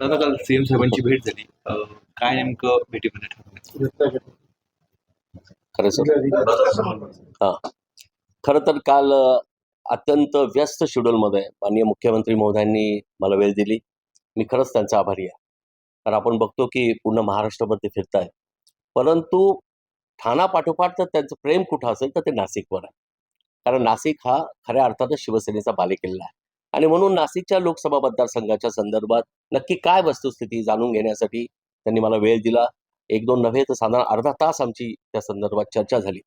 दादा काल सीएम साहेबांची भेट झाली. काय नेमकं भेटीमध्ये ठरलं खरं तर काल अत्यंत व्यस्त शेड्यूलमध्ये माननीय मुख्यमंत्री महोदयांनी मला वेळ दिली. मी खरंच त्यांचा आभारी आहे. कारण आपण बघतो की पूर्ण महाराष्ट्रामध्ये फिरताय. परंतु ठाणा पाठोपाठ तर त्यांचं प्रेम कुठं असेल तर ते नाशिकवर आहे. कारण नाशिक हा खऱ्या अर्थातच शिवसेनेचा बालेकिल्ला आहे. आणि म्हणून नाशिकच्या लोकसभा मतदारसंघाच्या संदर्भात नक्की काय वस्तुस्थिती जाणून घेण्यासाठी त्यांनी मला वेळ दिला. एक दोन नव्हे तर साधारण अर्धा तास आमची त्या संदर्भात चर्चा झाली.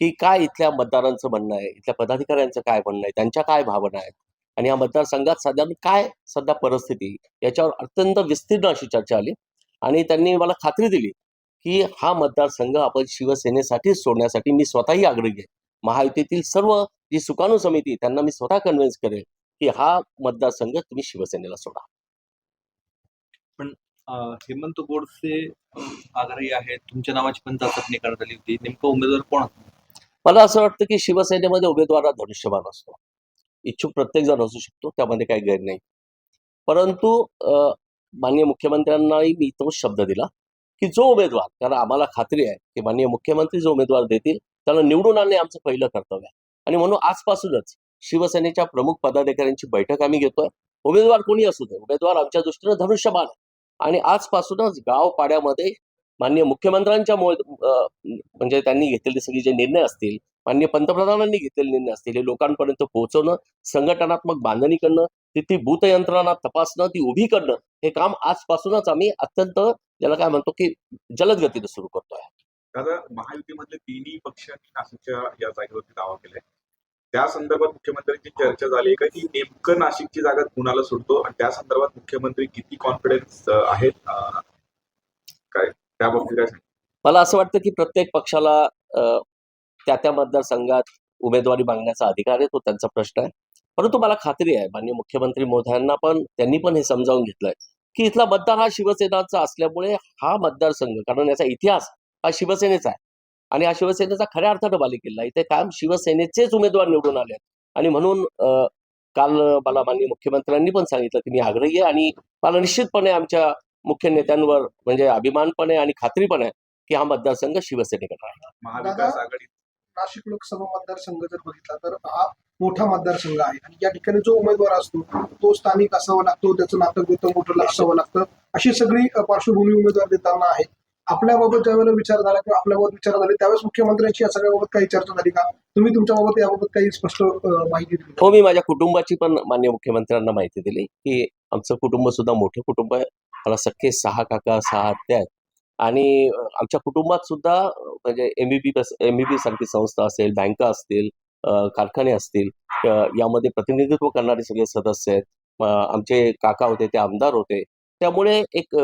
की काय इथल्या मतदारांचं म्हणणं आहे? इथल्या पदाधिकाऱ्यांचं काय म्हणणं आहे? त्यांच्या काय भावना आहेत? आणि या मतदारसंघात साधारण काय सध्या परिस्थिती याच्यावर अत्यंत विस्तीर्ण अशी चर्चा आली. आणि त्यांनी मला खात्री दिली की हा मतदारसंघ आपण शिवसेनेसाठीच सोडण्यासाठी मी स्वतःही आग्रही आहे. महायुतीतील सर्व जी सुकाणू समिती त्यांना मी स्वतः कन्व्हिन्स करेल की हा मतदारसंघ तुम्ही शिवसेनेला सोडा. अं, हेमंत गोडसे आग्रही आहेत. तुमच्या नावाची पण चाचपणी करण्यात आली होती. नेमकं उमेदवार कोण? मला असं वाटतं की शिवसेनेमध्ये उमेदवार हा धनुष्यबाण असतो. इच्छुक प्रत्येक जण असू शकतो त्यामध्ये काही गैर नाही. परंतु माननीय मुख्यमंत्र्यांनाही मी तोच शब्द दिला की जो उमेदवार कारण आम्हाला खात्री आहे की माननीय मुख्यमंत्री जो उमेदवार देतील त्याला निवडून आणणे आमचं पहिलं कर्तव्य आहे. आणि म्हणून आजपासूनच शिवसेनेच्या प्रमुख पदाधिकाऱ्यांची बैठक आम्ही घेतोय. उमेदवार कोणी असू दे उमेदवार आमच्या दृष्टीनं धनुष्यबाण आणि आजपासूनच गाव पाड्यामध्ये माननीय मुख्यमंत्र्यांच्या म्हणजे त्यांनी घेतलेले सगळे जे निर्णय असतील माननीय पंतप्रधानांनी घेतलेले निर्णय असतील हे लोकांपर्यंत पोहोचवणं संघटनात्मक बांधणी करणं तिथे भूत यंत्रणा तपासणं ती उभी करणं हे काम आजपासूनच आम्ही अत्यंत ज्याला काय म्हणतो की जलद गतीने सुरू करतोय. दादा महायुतीमधले तिन्ही पक्षांनी नाशिकच्या या जागेवरती दावा केलाय. त्या संदर्भात मुख्यमंत्र्यांची चर्चा झाली का? की नेमकं नाशिकची जागा कुणाला सुटतो आणि त्या संदर्भात मुख्यमंत्री किती कॉन्फिडन्स आहेत? काय? त्या बाबतीत काय मला असं वाटतं की प्रत्येक पक्षाला त्या त्या मतदारसंघात उमेदवारी मागण्याचा अधिकार आहे तो त्यांचा प्रश्न आहे. परंतु मला खात्री आहे माननीय मुख्यमंत्री मोदयांना पण त्यांनी पण हे समजावून घेतलंय की इथला मतदार हा शिवसेनाचा असल्यामुळे हा मतदारसंघ कारण याचा इतिहास हा शिवसेनेचा आहे. आणि हा शिवसेनेचा खऱ्या अर्थानं बालेकिल्ला. इथे कायम शिवसेनेचेच उमेदवार निवडून आले आणि म्हणून अं, काल मला माननीय मुख्यमंत्र्यांनी पण सांगितलं की मी आग्रही आहे. आणि मला निश्चितपणे आमच्या मुख्य नेत्यांवर म्हणजे अभिमान पण आहे आणि खात्री पण आहे की हा मतदारसंघ शिवसेनेकडे राहील. महाविकास आघाडी नाशिक लोकसभा मतदारसंघ जर बघितला तर हा मोठा मतदारसंघ आहे. आणि या ठिकाणी जो उमेदवार असतो तो स्थानिक असावा लागतो त्याचं नातं गौतम मोठं असावं लागतं अशी सगळी पार्श्वभूमी उमेदवार देताना आहे. आपल्याबाबत ज्यावेळेला विचार झाला किंवा आपल्याबाबत विचार झाले त्यावेळेस मुख्यमंत्र्यांची या सगळ्याबाबत काही चर्चा झाली का? तुम्ही तुमच्याबाबत याबाबत काही स्पष्ट माहिती दिली? हो मी माझ्या कुटुंबाची पण मान्य मुख्यमंत्र्यांना माहिती दिली की आमचं कुटुंब सुद्धा मोठं कुटुंब आहे. मला सख्खे सहा काका सहा आत्या आहेत. आणि आमच्या कुटुंबात सुद्धा म्हणजे एमबीबी एमबीबी सारखी संस्था असेल बँका असतील कारखाने असतील यामध्ये प्रतिनिधित्व करणारे सगळे सदस्य आहेत. आमचे काका होते ते आमदार होते. त्यामुळे एक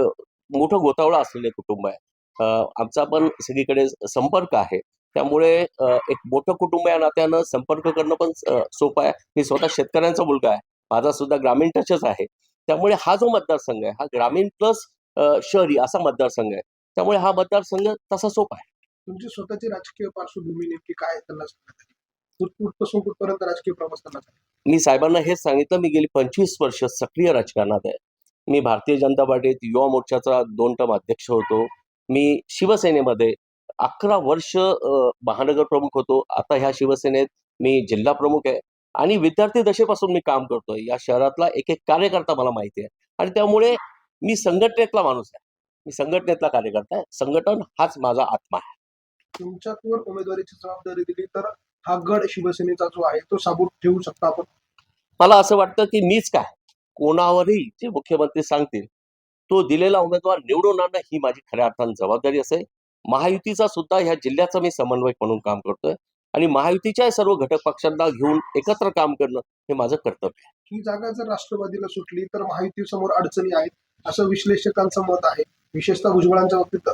मोठं गोतावळा असलेले कुटुंब आहे. आमचा पण सगळीकडे संपर्क आहे. त्यामुळे एक मोठं कुटुंब या नात्यानं संपर्क करणं पण सोपं आहे. मी स्वतः शेतकऱ्यांचा मुलगा आहे. माझा सुद्धा ग्रामीण टचच आहे. त्यामुळे हा जो मतदारसंघ आहे हा ग्रामीण प्लस शहरी असा मतदारसंघ आहे. त्यामुळे हा मतदारसंघ तसा सोपा आहे. तुमची स्वतःची राजकीय पार्श्वभूमी नेमकी काय त्यांना कुठपर्यंत राजकीय प्रवास? मी साहेबांना हेच सांगितलं मी गेली पंचवीस वर्ष सक्रिय राजकारणात आहे. मी भारतीय जनता पार्टीत युवा मोर्चाचा दोन टर्म अध्यक्ष होतो. मी शिवसेनेमध्ये अकरा वर्ष महानगर प्रमुख होतो. आता ह्या शिवसेनेत मी जिल्हा प्रमुख आहे. आणि विद्यार्थी दशेपासून मी काम करतोय. या शहरातला एक एक कार्यकर्ता मला माहिती आहे. आणि त्यामुळे मी संघटनेतला माणूस आहे. मी संघटनेतला कार्यकर्ता आहे. संघटन हाच माझा आत्मा आहे. तुमच्यावर उमेदवारीची जबाबदारी दिली तर हा गड शिवसेनेचा जो आहे तो साबूत ठेवू शकता आपण? मला असं वाटतं की मीच काय? कोणावरही जे मुख्यमंत्री सांगतील तो दिलेला उमेदवार निवडून आणणं ही माझी खऱ्या अर्थानं जबाबदारी असेल. महायुतीचा सुद्धा ह्या जिल्ह्याचा मी समन्वयक म्हणून काम करतोय. आणि महायुतीच्या सर्व घटक पक्षांना घेऊन एकत्र काम करणं हे माझं कर्तव्य आहे. ही जागा जर राष्ट्रवादीला सुटली तर महायुतीसमोर अडचणी आहेत असं विश्लेषकांचं मत आहे. विशेषतः भुजबळांच्या बाबतीत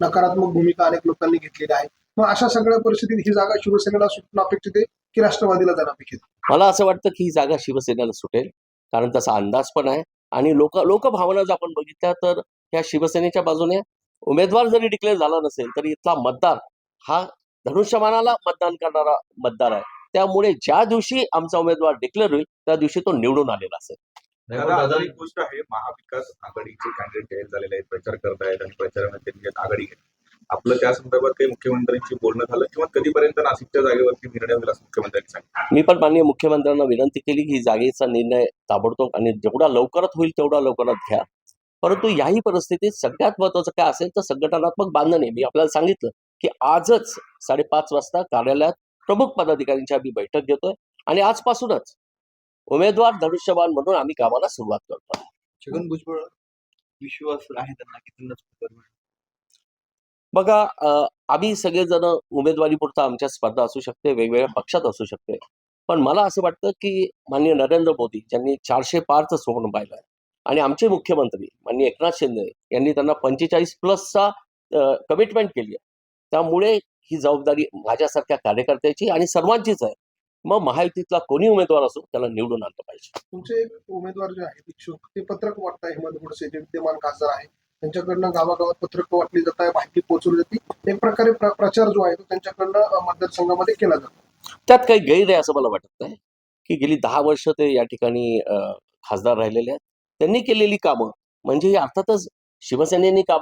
नकारात्मक भूमिका अनेक लोकांनी घेतलेली आहे मग अशा सगळ्या परिस्थितीत ही जागा शिवसेनेला सुटणं अपेक्षित आहे की राष्ट्रवादीला जाणं अपेक्षित? मला असं वाटतं की ही जागा शिवसेनेला सुटेल. कारण तसा अंदाज पण आहे. आणि लोक लोकभावना जर आपण बघितल्या तर ह्या शिवसेनेच्या बाजूने उमेदवार जरी डिक्लेअर झाला नसेल तरी इथला मतदार हा धनुष्यमानाला मतदान करणारा मतदार आहे. त्यामुळे ज्या दिवशी आमचा उमेदवार डिक्लेअर होईल त्या दिवशी तो निवडून आलेला असेल. एक गोष्ट आहे महाविकास आघाडीचे कॅन्डिडेट जाहीर झालेले आहेत प्रचार करतायत आणि प्रचारामध्ये आघाडी घेतली. आपलं त्या संदर्भात काही मुख्यमंत्र्यांशी बोलणं झालं किंवा कधीपर्यंत नाशिकच्या जागेवरती निर्णय होईल असं मुख्यमंत्र्यांनी सांगितलं? मी पण माननीय मुख्यमंत्र्यांना विनंती केली की जागेचा निर्णय ताबडतोब आणि जेवढा लवकरात होईल तेवढा लवकरात घ्या. परंतु याही परिस्थितीत सगळ्यात महत्वाचं काय असेल तर संघटनात्मक बांधणी. मी आपल्याला सांगितलं की आजच साडेपाच वाजता कार्यालयात प्रमुख पदाधिकाऱ्यांची आम्ही बैठक घेतोय आणि आजपासूनच उमेदवार धनुष्यबाण म्हणून आम्ही कामाला सुरुवात करतो छगन भुजबळ विश्वास आहे त्यांना की त्यांनाच मिळेल. बघा अं, आम्ही सगळेजण उमेदवारी पुरता आमच्या स्पर्धा असू शकते वेगवेगळ्या पक्षात असू शकते. पण मला असं वाटतं की माननीय नरेंद्र मोदी ज्यांनी चारशे पारचं सोहण पाहिलं आहे आणि आमचे मुख्यमंत्री माननीय एकनाथ शिंदे यांनी त्यांना पंचेचाळीस प्लसचा कमिटमेंट केली आहे. त्यामुळे ही जबाबदारी माझ्यासारख्या कार्यकर्त्याची आणि सर्वांचीच आहे. मग महायुतीतला कोणी उमेदवार असो त्याला निवडून आणलं पाहिजे. तुमचे एक उमेदवार जे आहेत इच्छुक ते पत्रक वाटताय हेमंत गोडसे जे विद्यमान खासदार आहे त्यांच्याकडनं गावागावात पत्रक वाटली जात आहे माहिती पोहोचवली जाते. एक प्रकारे प्रचार जो आहे तो त्यांच्याकडनं मतदारसंघामध्ये केला जातो. त्यात काही गैर आहे असं मला वाटत नाही की गेली दहा वर्ष ते या ठिकाणी खासदार राहिलेले आहेत. त्यांनी केलेली कामं म्हणजे अर्थातच शिवसेनेने काम